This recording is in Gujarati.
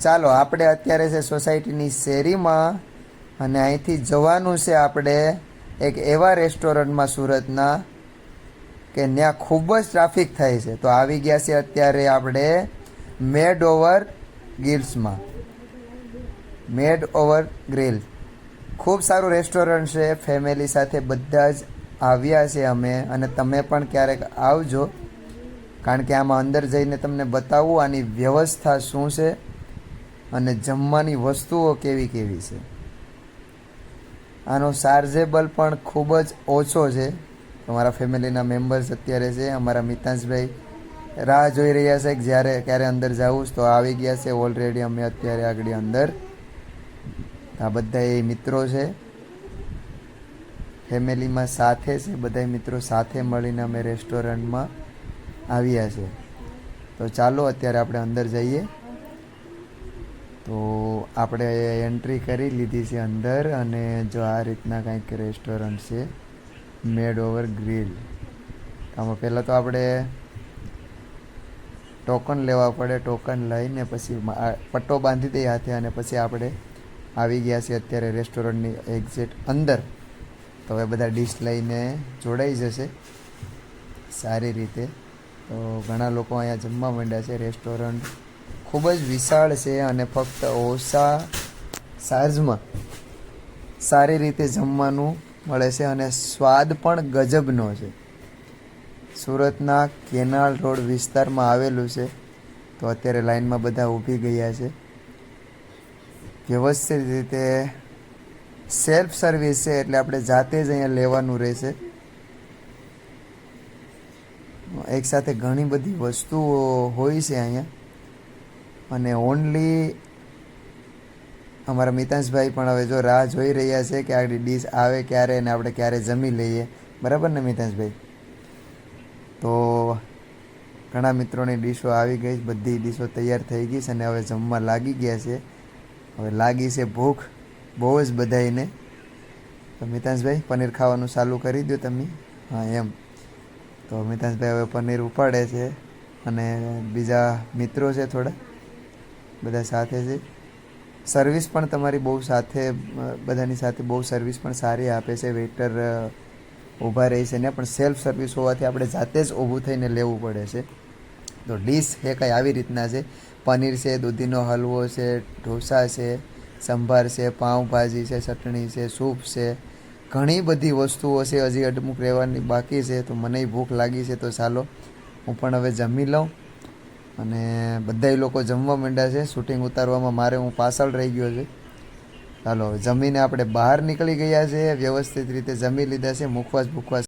ચાલો, આપણે અત્યારે છે સોસાયટીની શેરીમાં અને અહીંથી જવાનું છે આપણે એક એવા રેસ્ટોરન્ટમાં સુરતના કે ત્યાં ખૂબ જ ટ્રાફિક થાય છે. તો આવી ગયા છે અત્યારે આપણે મેડ ઓવર ગિલ્સમાં મેડ ઓવર ગ્રીલ. ખૂબ સારું રેસ્ટોરન્ટ છે, ફેમિલી સાથે બધા જ આવ્યા છે અમે અને તમે પણ ક્યારેક આવજો. કારણ કે આમાં અંદર જઈને તમને બતાવું આની વ્યવસ્થા શું છે. અને જમવાની વસ્તુઓ કેવી કેવી છે? આનો ચાર્જેબલ પણ ખૂબ જ ઓછો છે. અમારા ફેમિલીના મેમ્બર્સ અત્યારે છે. અમારા મિતાંશભાઈ રાહ જોઈ રહ્યા છે કે જ્યારે ક્યારે અંદર જવું તો આવી ગયા છે. ઓલરેડી અમે અત્યારે આગળ અંદર. આ બધા એ મિત્રો છે. ફેમિલીમાં સાથે છે. બધા મિત્રો સાથે મળીને અમે રેસ્ટોરન્ટમાં આવ્યા છે. તો ચાલો અત્યારે આપણે અંદર જઈએ. તો આપણે એન્ટ્રી કરી લીધી છે અંદર અને જો આ રીતના કંઈક રેસ્ટોરન્ટ છે મેડ ઓવર ગ્રીલ આમાં પહેલાં તો આપણે ટોકન લેવા પડે ટોકન લઈને પછી પટ્ટો બાંધી દઈએ હાથે અને પછી આપણે આવી ગયા છીએ અત્યારે રેસ્ટોરન્ટની એક્ઝેટ અંદર. તો હવે બધા ડીશ લઈને જોડાઈ જશે. સારી રીતે. તો ઘણા લોકો અહીંયા જમવા માંડ્યા છે રેસ્ટોરન્ટ ખૂબ જ વિશાળ છે અને ફક્ત ઓછા ચાર્જમાં સારી રીતે જમવાનું મળે છે અને સ્વાદ પણ ગજબનો છે. સુરતના કેનાલ રોડ વિસ્તારમાં આવેલું છે. તો અત્યારે લાઈનમાં બધા ઊભી ગયા છે. વ્યવસ્થિત રીતે સેલ્ફ સર્વિસ છે એટલે આપણે જાતે જ અહીંયા લેવાનું રહેશે. એકસાથે ઘણી બધી વસ્તુઓ હોય છે અહીંયા. અને ઓનલી અમારા મિતાંશભાઈ પણ હવે જો રાહ જોઈ રહ્યા છે કે આગળ ડીશ આવે ક્યારે અને આપણે ક્યારે જમી લઈએ. બરાબર ને મિતાંશભાઈ? તો ઘણા મિત્રોની ડીશો આવી ગઈ છે, બધી ડીશો તૈયાર થઈ ગઈ છે અને હવે જમવા લાગી ગયા છે. હવે લાગી છે ભૂખ બહુ જ બધાઈને તો મિતાંશભાઈ પનીર ખાવાનું ચાલુ કરી દો તમે. હા એમ. તો મિતાંશભાઈ હવે પનીર ઉપાડે છે અને બીજા મિત્રો છે થોડા. બધા સાથે છે. સર્વિસ પણ તમારી બહુ સાથે, બધાની સાથે બહુ સર્વિસ પણ સારી આપે છે. વેઇટર ઊભા રહે છે ને, પણ સેલ્ફ સર્વિસ હોવાથી આપણે જાતે જ ઊભું થઈને લેવું પડે છે. તો ડીશ એ કંઈ આવી રીતના છે. પનીર છે, દૂધીનો હલવો છે, ઢોસા છે, સંભાર છે, પાઉંભાજી છે, ચટણી છે, સૂપ છે. ઘણી બધી વસ્તુઓ છે. હજી અડમુક રહેવાની બાકી છે. તો મને ભૂખ લાગી છે. તો ચાલો, હું પણ હવે જમી લઉં. અને બધાય લોકો જમવા માંડ્યા છે. શૂટિંગ ઉતારવામાં મારે હું પાછળ રહી ગયો છે. ચાલો જમીને આપણે બહાર નીકળી ગયા છે. વ્યવસ્થિત રીતે જમી લીધા છે. મુખવાસ ભૂખવાસ